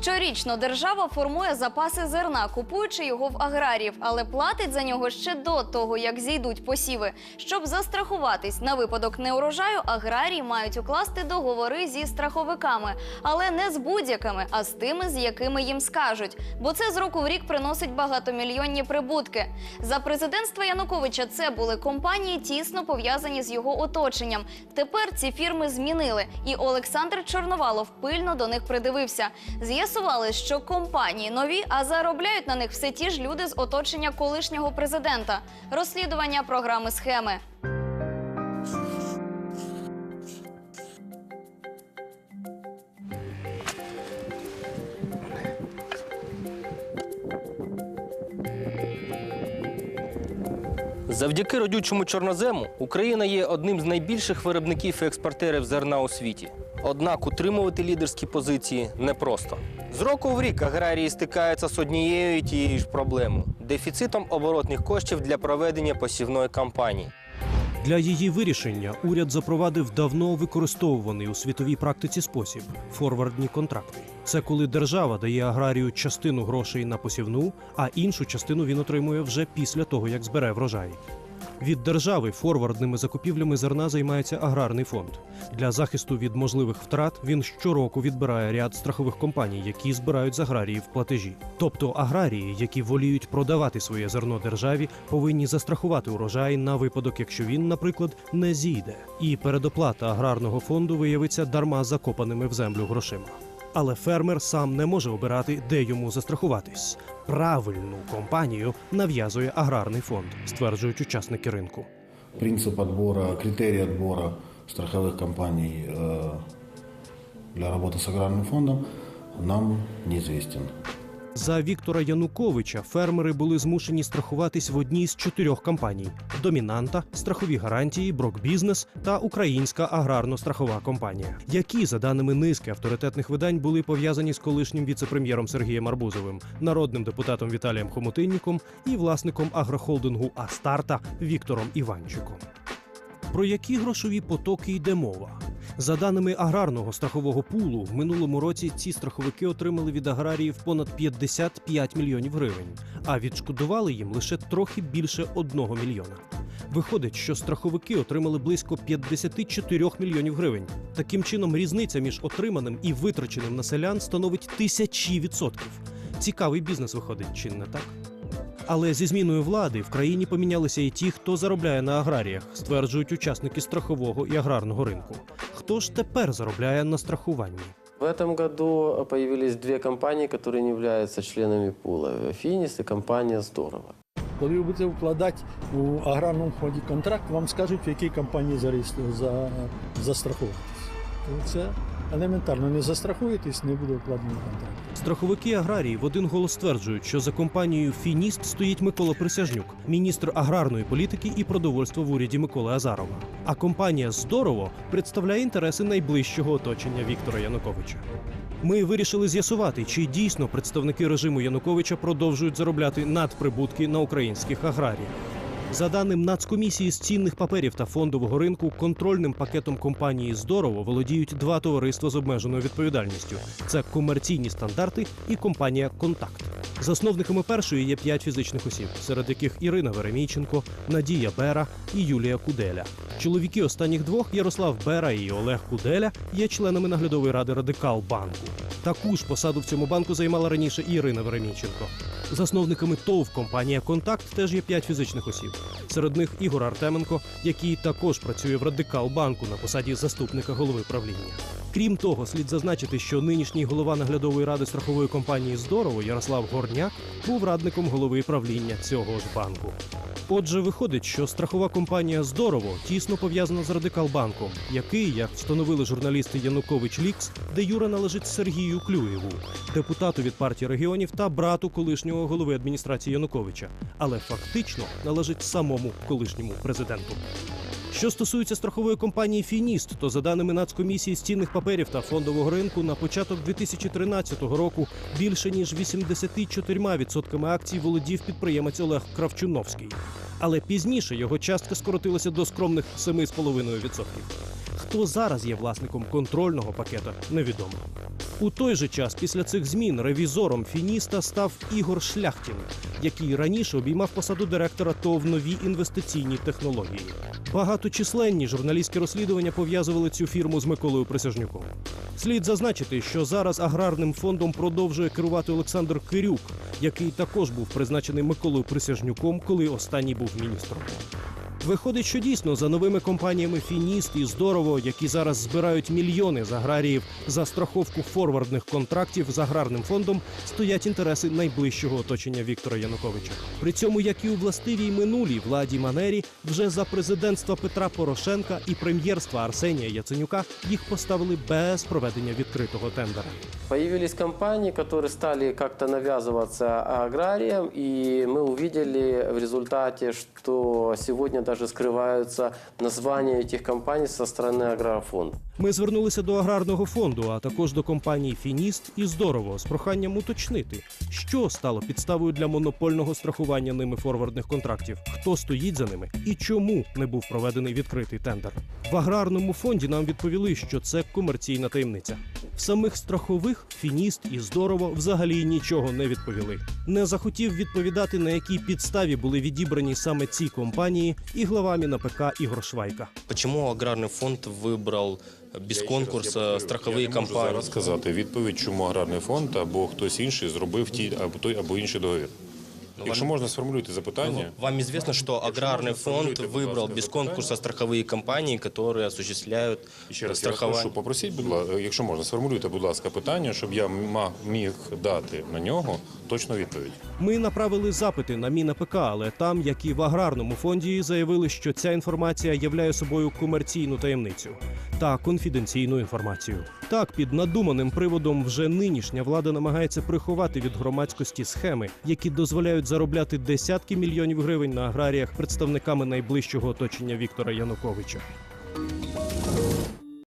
Щорічно держава формує запаси зерна, купуючи його в аграріїв, але платить за нього ще до того, як зійдуть посіви. Щоб застрахуватись на випадок неурожаю, аграрії мають укласти договори зі страховиками, але не з будь-якими, а з тими, з якими їм скажуть. Бо це з року в рік приносить багатомільйонні прибутки. За президентства Януковича це були компанії, тісно пов'язані з його оточенням. Тепер ці фірми змінили, і Олександр Чорновалов пильно до них придивився. З'ясували, що компанії нові, а заробляють на них все ті ж люди з оточення колишнього президента. Розслідування програми схеми. Завдяки родючому чорнозему Україна є одним з найбільших виробників і експортерів зерна у світі. Однак утримувати лідерські позиції непросто. З року в рік аграрії стикаються з однією і тією ж проблемою дефіцитом оборотних коштів для проведення посівної кампанії. Для її вирішення уряд запровадив давно використовуваний у світовій практиці спосіб форвардні контракти. Це коли держава дає аграрію частину грошей на посівну, а іншу частину він отримує вже після того, як збере врожай. Від держави форвардними закупівлями зерна займається аграрний фонд. Для захисту від можливих втрат він щороку відбирає ряд страхових компаній, які збирають з аграріїв платежі. Тобто аграрії, які воліють продавати своє зерно державі, повинні застрахувати урожай на випадок, якщо він, наприклад, не зійде. І передоплата аграрного фонду виявиться дарма закопаними в землю грошима Але фермер сам не може обирати, де йому застрахуватись. Правильну компанію нав'язує аграрний фонд, стверджують учасники ринку. Принцип отбора, критерий отбора страховых компаний э, для работы с аграрным фондом нам неизвестен. За Віктора Януковича фермери були змушені страхуватись в одній з чотирьох компаній: Домінанта, страхові гарантії, Брокбізнес та Українська аграрно-страхова компанія, які, за даними низки авторитетних видань, були пов'язані з колишнім віцепрем'єром Сергієм Арбузовим, народним депутатом Віталієм Хомутинніком і власником агрохолдингу Астарта Віктором Іванчиком. Про які грошові потоки йде мова? За даними аграрного страхового пулу, в минулому році ці страховики отримали від аграріїв понад 55 мільйонів гривень, а відшкодували їм лише трохи більше 1 мільйона. Виходить, що страховики отримали близько 54 мільйонів гривень. Таким чином, різниця між отриманим і витраченим на селян становить тисячі відсотків. Цікавий бізнес виходить, чи не так? Але зі зміною влади в країні помінялися і ті, хто заробляє на аграріях, стверджують учасники страхового і аграрного ринку. Хто ж тепер заробляє на страхуванні? В этом году появились две компании, которые не являются членами пула. Финис и компания «Здорово». Коли ви будете вкладати у аграрному фонді контракт, вам скажуть, в якій компанії зареєстру- за, застраховуватись. То Це елементарно. Не застрахуєтесь, не буде вкладений контракт. Страховики аграрії в один голос стверджують, що за компанією Фініст стоїть Микола Присяжнюк, міністр аграрної політики і продовольства в уряді Миколи Азарова. А компанія Здорово представляє інтереси найближчого оточення Віктора Януковича. Ми вирішили з'ясувати, чи дійсно представники режиму Януковича продовжують заробляти надприбутки на українських аграріях. За даним Нацкомісії з цінних паперів та фондового ринку, контрольним пакетом компанії Здорово володіють два товариства з обмеженою відповідальністю: це комерційні стандарти і компанія Контакт. Засновниками першої є п'ять фізичних осіб, серед яких Ірина Веремійченко, Надія Бера і Юлія Куделя. Чоловіки останніх двох Ярослав Бера і Олег Куделя є членами наглядової ради Радикал банку. Таку ж посаду в цьому банку займала раніше Ірина Веремійченко. Засновниками ТОВ компанія Контакт теж є п'ять фізичних осіб. Серед них Ігор Артеменко, який також працює в Радикал банку на посаді заступника голови правління. Крім того, слід зазначити, що нинішній голова наглядової ради страхової компанії Здорово Ярослав Горняк був радником голови правління цього ж банку. Отже, виходить, що страхова компанія Здорово тісно пов'язана з Радикалбанком, який, як встановили журналісти Янукович Лікс, де Юра належить Сергію Клюєву, депутату від партії регіонів та брату колишнього голови адміністрації Януковича, але фактично належить самому колишньому президенту. Що стосується страхової компанії Фініст, то за даними Нацкомісії з цінних паперів та фондового ринку на початок 2013 року більше ніж 84% акцій володів підприємець Олег Кравчуновський. Але пізніше його частка скоротилася до скромних 7,5%. Хто зараз є власником контрольного пакета, невідомо. У той же час, після цих змін, ревізором фініста став Ігор Шляхтін, який раніше обіймав посаду директора ТОВ нові інвестиційні технології. Багаточисленні журналістські розслідування пов'язували цю фірму з Миколою Присяжнюком. Слід зазначити, що зараз аграрним фондом продовжує керувати Олександр Кирюк, який також був призначений Миколою Присяжнюком, коли останній був міністром. Виходить, що дійсно за новими компаніями Фініст і здорово, які зараз збирають мільйони з аграріїв за страховку форвардних контрактів з аграрним фондом, стоять інтереси найближчого оточення Віктора Януковича. При цьому, як і у властивій минулій владі Манері, вже за президентства Петра Порошенка і прем'єрства Арсенія Яценюка їх поставили без проведення відкритого тендера. Появились компании, которые стали как-то навязываться аграриям, и мы увидели в результате, что сегодня даже скрываются названия этих компаний со стороны агрофонда. Ми звернулися до аграрного фонду, а також до компаній Фініст і Здорово з проханням уточнити, що стало підставою для монопольного страхування ними форвардних контрактів, хто стоїть за ними і чому не був проведений відкритий тендер. В аграрному фонді нам відповіли, що це комерційна таємниця. В самих страхових Фініст і Здорово взагалі нічого не відповіли. Не захотів відповідати, на якій підставі були відібрані саме ці компанії, і глава МінАПК Ігор Швайка. Почему аграрный фонд выбрал без конкурса страховые я не можу компании? зараз сказати відповідь, чому аграрний фонд або хтось інший зробив ті або той або інший договір. Якщо можна сформулюйте запитання. Вам известно, что аграрный можно фонд сформулируйте, выбрал пожалуйста, без запитання? конкурса страховые компании, которые осуществляют І ще раз я вас прошу, страхование. попросіть, будь ласка, якщо можна, сформулюйте, будь ласка, питання, щоб я ма- міг дати на нього точну відповідь. Ми направили запити на МінАПК, але там, як і в аграрному фонді, заявили, що ця інформація являє собою комерційну таємницю та конфіденційну інформацію. Так, під надуманим приводом вже нинішня влада намагається приховати від громадськості схеми, які дозволяють заробляти десятки мільйонів гривень на аграріях представниками найближчого оточення Віктора Януковича.